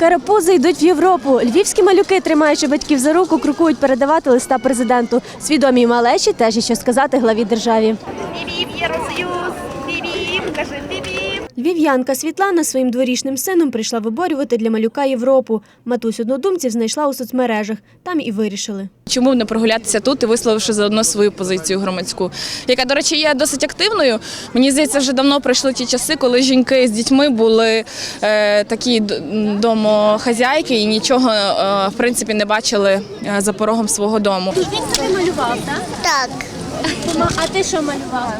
Карапузи йдуть в Європу. Львівські малюки, тримаючи батьків за руку, крокують передавати листа президенту. Свідомі малечі теж є що сказати главі державі. Львів кажи бібіп. Львів'янка Світлана своїм дворічним сином прийшла виборювати для малюка Європу. Матусь однодумців знайшла у соцмережах. Там і вирішили. Чому б не прогулятися тут і висловивши заодно свою позицію громадську, яка, до речі, є досить активною. Мені здається, вже давно пройшли ті часи, коли жінки з дітьми були е, такі домохазяйки і нічого е, в принципі не бачили е, за порогом свого дому. Ти малював, так? Так. А ти що малював?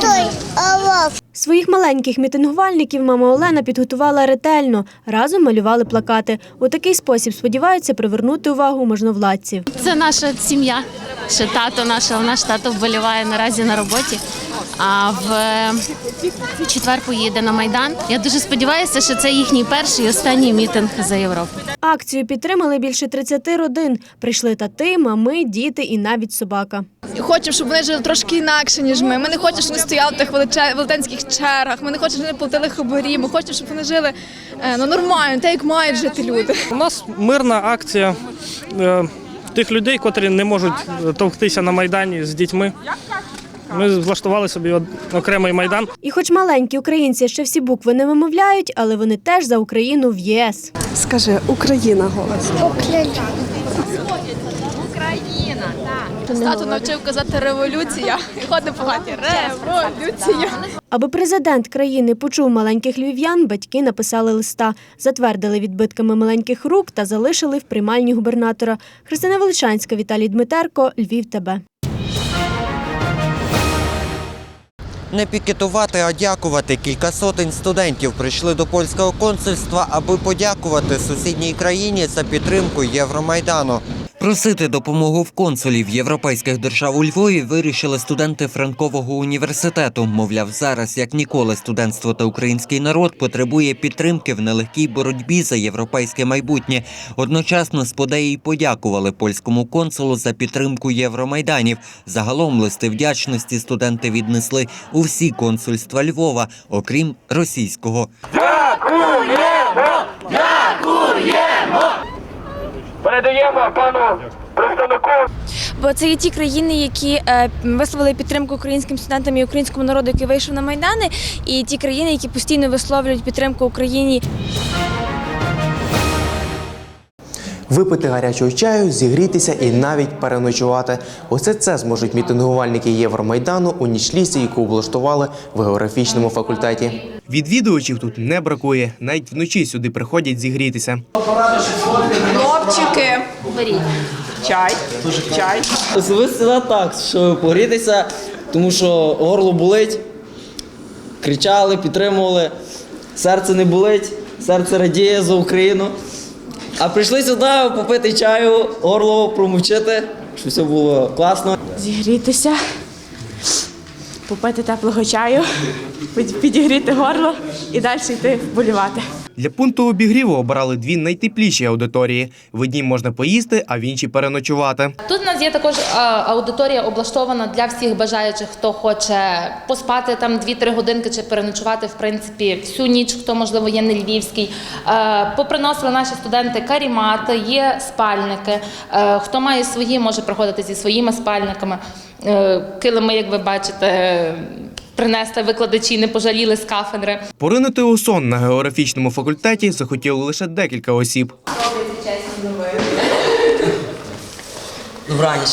Той олов. Своїх маленьких мітингувальників мама Олена підготувала ретельно. Разом малювали плакати. У такий спосіб сподіваються привернути увагу можновладців. Це наша сім'я. Ще тато наш, наш тато вболіває наразі на роботі. А в е, четвер поїде на Майдан. Я дуже сподіваюся, що це їхній перший і останній мітинг за Європу. Акцію підтримали більше 30 родин. Прийшли тати, мами, діти і навіть собака. Хочемо, щоб вони жили трошки інакше, ніж ми. Ми не хочемо, щоб вони стояли в тих велетенських чергах. Ми не хочемо, щоб вони платили хабарі. Ми хочемо, щоб вони жили е, ну, нормально, так як мають жити люди. У нас мирна акція е, тих людей, котрі не можуть товктися на майдані з дітьми. Ми влаштували собі од- окремий майдан. І хоч маленькі українці ще всі букви не вимовляють, але вони теж за Україну в єС. Скажи Україна голос. Україна. Тато навчив казати революція. І ходить по хаті. Революція. Аби президент країни почув маленьких львів'ян, батьки написали листа, затвердили відбитками маленьких рук та залишили в приймальні губернатора. Христина Величанська, Віталій Дмитерко, Львів. ТБ. Не пікетувати, а дякувати. Кілька сотень студентів прийшли до польського консульства, аби подякувати сусідній країні за підтримку Євромайдану. Просити допомогу в консулів європейських держав у Львові вирішили студенти Франкового університету. Мовляв, зараз як ніколи студентство та український народ потребує підтримки в нелегкій боротьбі за європейське майбутнє. Одночасно сподеї й подякували польському консулу за підтримку Євромайданів. Загалом листи вдячності студенти віднесли у всі консульства Львова, окрім російського. Передаємо пану представнику. Бо це є ті країни, які е, висловили підтримку українським студентам і українському народу, який вийшов на майдани, і ті країни, які постійно висловлюють підтримку Україні. Випити гарячого чаю, зігрітися і навіть переночувати. Усе це зможуть мітингувальники Євромайдану у нічлісі, яку облаштували в географічному факультеті. Відвідувачів тут не бракує. Навіть вночі сюди приходять зігрітися. Хлопчики. Чай. Чай. Особисто так, що погрітися, тому що горло болить, кричали, підтримували, серце не болить, серце радіє за Україну. А прийшли сюди попити чаю, горло промовчити, щоб все було класно. Зігрітися, попити теплого чаю, підігріти горло і далі йти вболівати. Для пункту обігріву обрали дві найтепліші аудиторії. В одній можна поїсти, а в іншій переночувати. Тут у нас є також аудиторія облаштована для всіх бажаючих, хто хоче поспати там 2-3 годинки чи переночувати в принципі всю ніч, хто можливо є не львівський. Е, Поприносили наші студенти карімати, є спальники. Е, Хто має свої, може приходити зі своїми спальниками. Е, Килими, як ви бачите, принесли викладачі, не пожаліли з кафедри. Поринути у сон на географічному факультеті захотіли лише декілька осіб. Добраніч.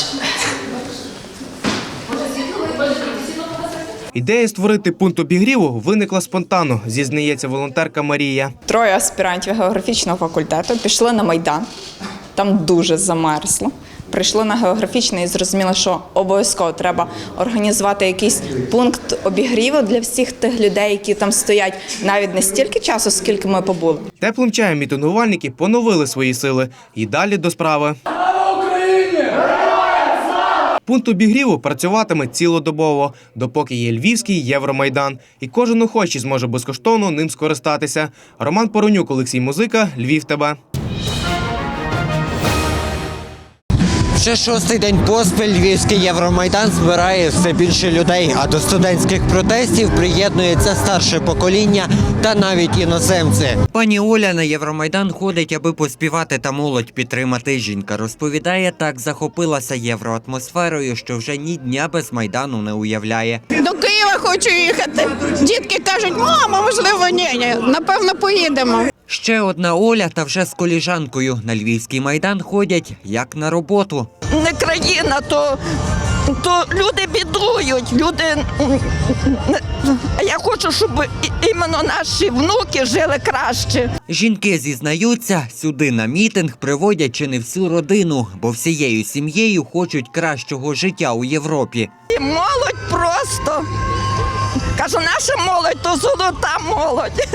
Ідея створити пункт обігріву виникла спонтанно, зізнається волонтерка Марія. Троє аспірантів географічного факультету пішли на майдан. Там дуже замерзло. Прийшли на географічний і зрозуміли, що обов'язково треба організувати якийсь пункт обігріву для всіх тих людей, які там стоять навіть не стільки часу, скільки ми побули. Теплим чаєм мітингувальники поновили свої сили і далі до справи. Пункт обігріву працюватиме цілодобово, допоки є Львівський Євромайдан, і кожен охочий зможе безкоштовно ним скористатися. Роман Поронюк, Олексій Музика, Львів ТБ. Вже шостий день поспіль Львівський Євромайдан збирає все більше людей, а до студентських протестів приєднується старше покоління та навіть іноземці. Пані Оля на Євромайдан ходить, аби поспівати та молодь підтримати. Жінка розповідає, так захопилася євроатмосферою, що вже ні дня без майдану не уявляє. До Києва хочу їхати. Дітки кажуть, мама, можливо, ні, ні. Напевно, поїдемо. Ще одна Оля та вже з коліжанкою на львівський майдан ходять як на роботу. Не країна, то, то люди бідують. Люди. Я хочу, щоб іменно наші внуки жили краще. Жінки зізнаються, сюди на мітинг приводять чи не всю родину, бо всією сім'єю хочуть кращого життя у Європі. І молодь просто. Кажу, наша молодь то золота молодь.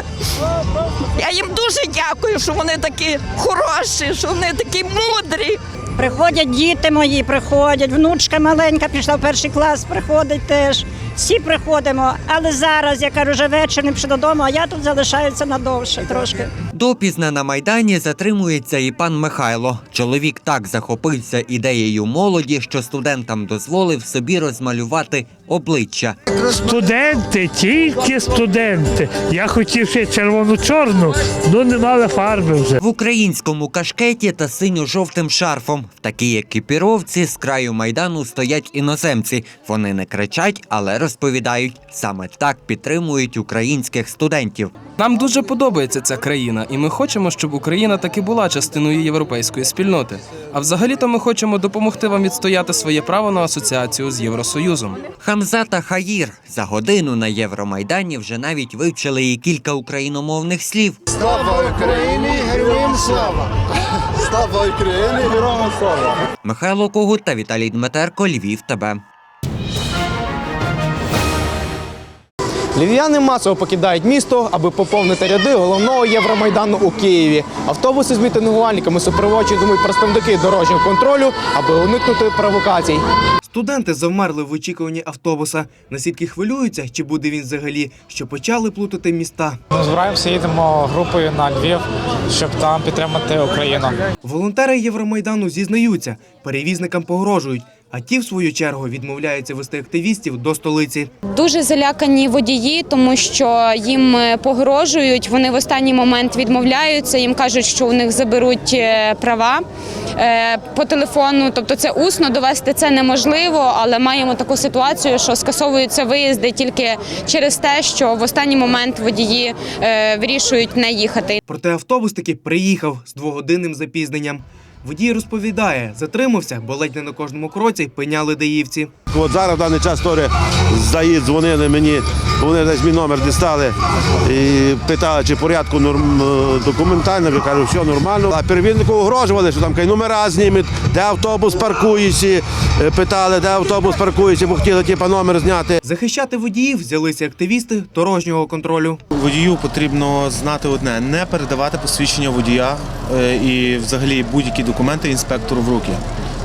Я їм дуже дякую, що вони такі хороші, що вони такі мудрі. Приходять діти мої, приходять, внучка маленька пішла в перший клас, приходить теж. Всі приходимо, але зараз, я кажу, вже вечір не пішли додому, а я тут залишаюся надовше трошки. Допізна на майдані затримується і пан Михайло. Чоловік так захопився ідеєю молоді, що студентам дозволив собі розмалювати обличчя. Студенти, тільки студенти. Я хотів ще червону-чорну, але не мали фарби вже. В українському кашкеті та синьо-жовтим шарфом. В такій екіпіровці з краю майдану стоять іноземці. Вони не кричать, але розповідають. Саме так підтримують українських студентів. Нам дуже подобається ця країна, і ми хочемо, щоб Україна таки була частиною європейської спільноти. А взагалі-то ми хочемо допомогти вам відстояти своє право на асоціацію з Євросоюзом. Хамза та Хаїр за годину на Євромайдані вже навіть вивчили і кілька україномовних слів. Слава Україні, героям слава! Слава Україні, героям слава! Михайло Когут та Віталій Дмитерко, Львів тебе. Львів'яни масово покидають місто, аби поповнити ряди головного Євромайдану у Києві. Автобуси з мітингувальниками супроводжують представники дорожнього контролю, аби уникнути провокацій. Студенти завмерли в очікуванні автобуса. Наскільки хвилюються, чи буде він взагалі, що почали плутати міста. Ми збираємося, їдемо групою на Львів, щоб там підтримати Україну. Волонтери Євромайдану зізнаються, перевізникам погрожують, а ті, в свою чергу, відмовляються вести активістів до столиці. Дуже залякані водії, тому що їм е, погрожують. Вони в останній момент відмовляються. Їм кажуть, що у них заберуть е, права е, по телефону. Тобто, це усно довести це неможливо, але маємо таку ситуацію, що скасовуються виїзди тільки через те, що в останній момент водії вирішують не їхати. Проте автобус таки приїхав з двогодинним запізненням. Водій розповідає, затримався, бо ледь не на кожному кроці пиняли даївці. От зараз в даний час теж заїзд дзвонили мені, вони десь мій номер дістали і питали, чи порядку норм, е, документально. Я кажу, все нормально. А перевізнику огрожували, що там кажуть, номера знімуть, де автобус паркується. Е, Питали, де автобус паркується, бо хотіли типу, номер зняти. Захищати водіїв взялися активісти дорожнього контролю. Водію потрібно знати одне: не передавати посвідчення водія е, і взагалі будь-які документи інспектору в руки.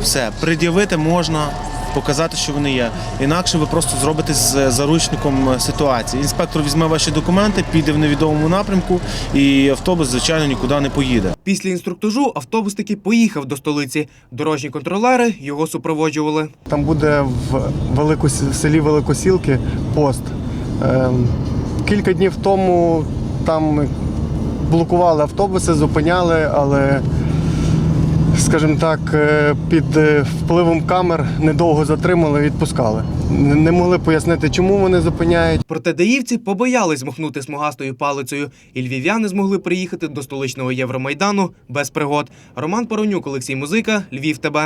Все, пред'явити можна. Показати, що вони є. Інакше ви просто зробите з заручником ситуації. Інспектор візьме ваші документи, піде в невідомому напрямку, і автобус, звичайно, нікуди не поїде. Після інструктажу автобус таки поїхав до столиці. Дорожні контролери його супроводжували. Там буде в велику селі Великосілки пост. Ем, Кілька днів тому там блокували автобуси, зупиняли, але, скажімо так, е, під е, впливом камер недовго затримали відпускали. Не могли пояснити, чому вони зупиняють. Проте даївці побоялись змахнути смугастою палицею, і львів'яни змогли приїхати до столичного Євромайдану без пригод. Роман Поронюк, Олексій Музика, Львів ТБ.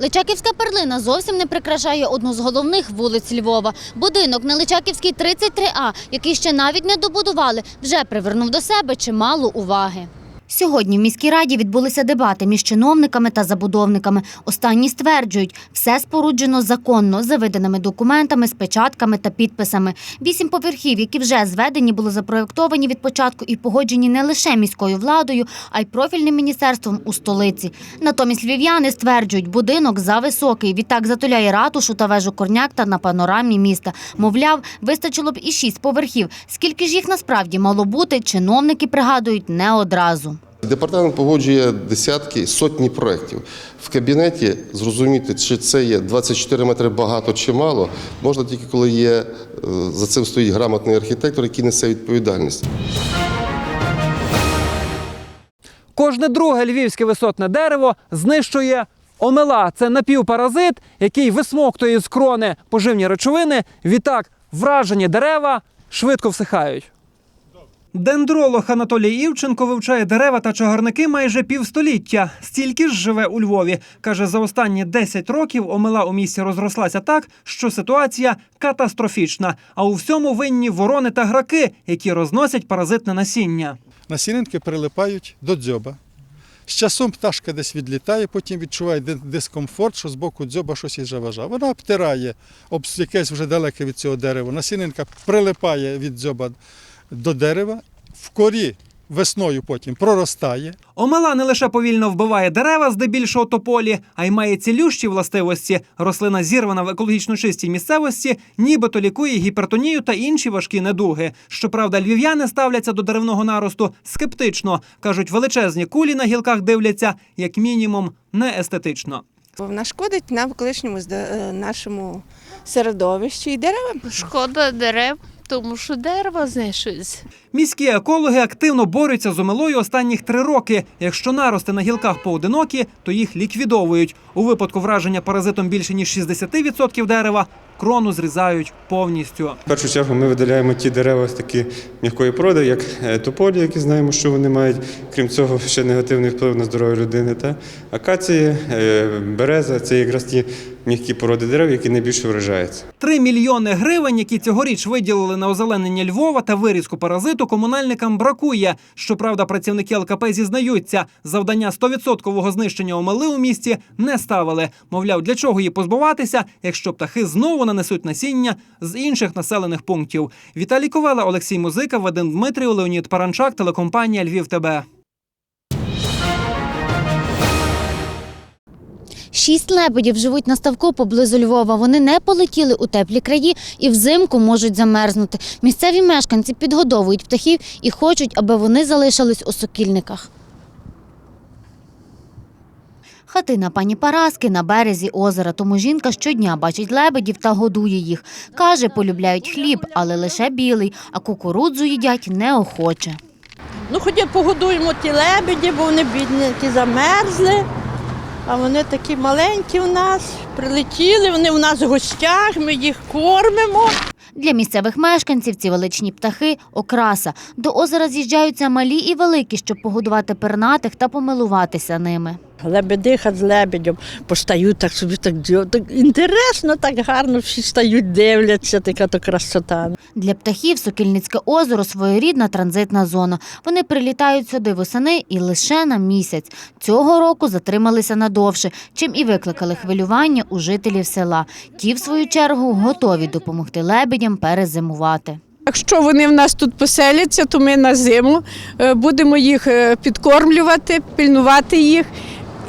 Личаківська перлина зовсім не прикрашає одну з головних вулиць Львова. Будинок на Личаківській 33А, який ще навіть не добудували, вже привернув до себе чимало уваги. Сьогодні в міській раді відбулися дебати між чиновниками та забудовниками. Останні стверджують, все споруджено законно, за виданими документами, з печатками та підписами. Вісім поверхів, які вже зведені, були запроєктовані від початку і погоджені не лише міською владою, а й профільним міністерством у столиці. Натомість львів'яни стверджують, будинок зависокий, відтак затуляє ратушу та вежу корняк та на панорамі міста. Мовляв, вистачило б і шість поверхів. Скільки ж їх насправді мало бути, чиновники пригадують не одразу. Львовом. Департамент погоджує десятки, сотні проєктів. В кабінеті зрозуміти, чи це є 24 метри багато чи мало, можна тільки коли є е, за цим стоїть грамотний архітектор, який несе відповідальність. Кожне друге львівське висотне дерево знищує омела. Це напівпаразит, який висмоктує з крони поживні речовини. Відтак вражені дерева швидко всихають. Дендролог Анатолій Івченко вивчає дерева та чагарники майже півстоліття. Стільки ж живе у Львові. Каже, за останні 10 років омела у місті розрослася так, що ситуація катастрофічна. А у всьому винні ворони та граки, які розносять паразитне насіння. Насінинки прилипають до дзьоба. З часом пташка десь відлітає, потім відчуває дискомфорт, що з боку дзьоба щось їй заважає. Вона обтирає об якесь вже далеке від цього дерева. Насінинка прилипає від дзьоба до дерева, в корі весною потім проростає. Омела не лише повільно вбиває дерева, здебільшого тополі, а й має цілющі властивості. Рослина зірвана в екологічно чистій місцевості, нібито лікує гіпертонію та інші важкі недуги. Щоправда, львів'яни ставляться до деревного наросту скептично. кажуть, величезні кулі на гілках дивляться, як мінімум, не естетично. Вона шкодить навколишньому зда- е, нашому середовищі і деревам. Шкода дерев, тому що дерева знищуються. Міські екологи активно борються з омелою останніх три роки. Якщо нарости на гілках поодинокі, то їх ліквідовують. У випадку враження паразитом більше ніж 60% дерева крону зрізають повністю. В першу чергу ми видаляємо ті дерева з такі м'якої породи, як е, тополі, які знаємо, що вони мають. Крім цього, ще негативний вплив на здоров'я людини. Та акації, е, береза це якраз ті м'які породи дерев, які найбільше вражаються. Три мільйони гривень, які цьогоріч виділили на озеленення Львова та вирізку паразиту, комунальникам бракує. Щоправда, працівники ЛКП зізнаються, завдання 100% знищення омели у місті не ставили. Мовляв, для чого її позбуватися, якщо птахи знову нанесуть насіння з інших населених пунктів. Віталій Ковела, Олексій Музика, Вадим Дмитрів, Леонід Паранчак, телекомпанія Львів ТБ. Шість лебедів живуть на ставку поблизу Львова. Вони не полетіли у теплі краї і взимку можуть замерзнути. Місцеві мешканці підгодовують птахів і хочуть, аби вони залишились у сокільниках. Хатина пані Параски на березі озера, тому жінка щодня бачить лебедів та годує їх. Каже, полюбляють хліб, але лише білий, а кукурудзу їдять неохоче. Ну, ходять, погодуємо ті лебеді, бо вони бідненькі замерзли. А вони такі маленькі в нас, прилетіли, вони в нас в гостях, ми їх кормимо. Для місцевих мешканців ці величні птахи окраса. До озера з'їжджаються малі і великі, щоб погодувати пернатих та помилуватися ними. Лебедиха з лебедем постають так собі так, так інтересно, так гарно всі стають, дивляться, така то красота. Для птахів Сокільницьке озеро своєрідна транзитна зона. Вони прилітають сюди восени і лише на місяць. Цього року затрималися надовше, чим і викликали хвилювання у жителів села. Ті, в свою чергу, готові допомогти лебедям перезимувати. Якщо вони в нас тут поселяться, то ми на зиму е, будемо їх е, підкормлювати, пільнувати їх.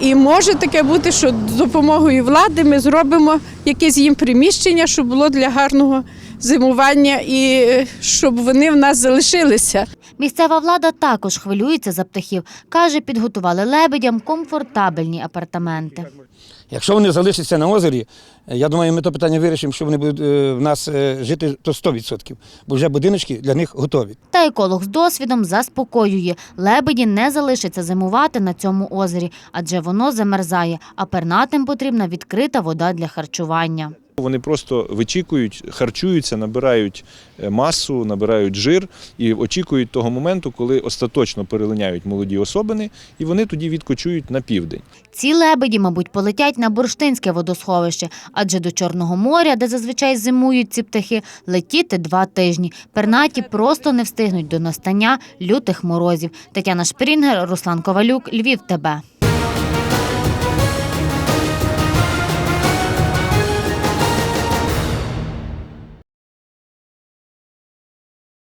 І може таке бути, що з допомогою влади ми зробимо якесь їм приміщення, щоб було для гарного зимування і е, щоб вони в нас залишилися. Місцева влада також хвилюється за птахів. Каже, підготували лебедям комфортабельні апартаменти. Якщо вони залишаться на озері, е, я думаю, ми то питання вирішимо, що вони будуть е, в нас жити то 100%, бо вже будиночки для них готові. Та еколог з досвідом заспокоює, лебеді не залишаться зимувати на цьому озері, адже воно замерзає, а пернатим потрібна відкрита вода для харчування. Вони просто вичікують, харчуються, набирають е, масу, набирають жир і очікують того моменту, коли остаточно перелиняють молоді особини, і вони тоді відкочують на південь. Ці лебеді, мабуть, полетять на бурштинське водосховище, адже до Чорного моря, де зазвичай зимують ці птахи, летіти два тижні. Пернаті просто не встигнуть до настання лютих морозів. Тетяна Шпрінгер, Руслан Ковалюк, Львів ТБ.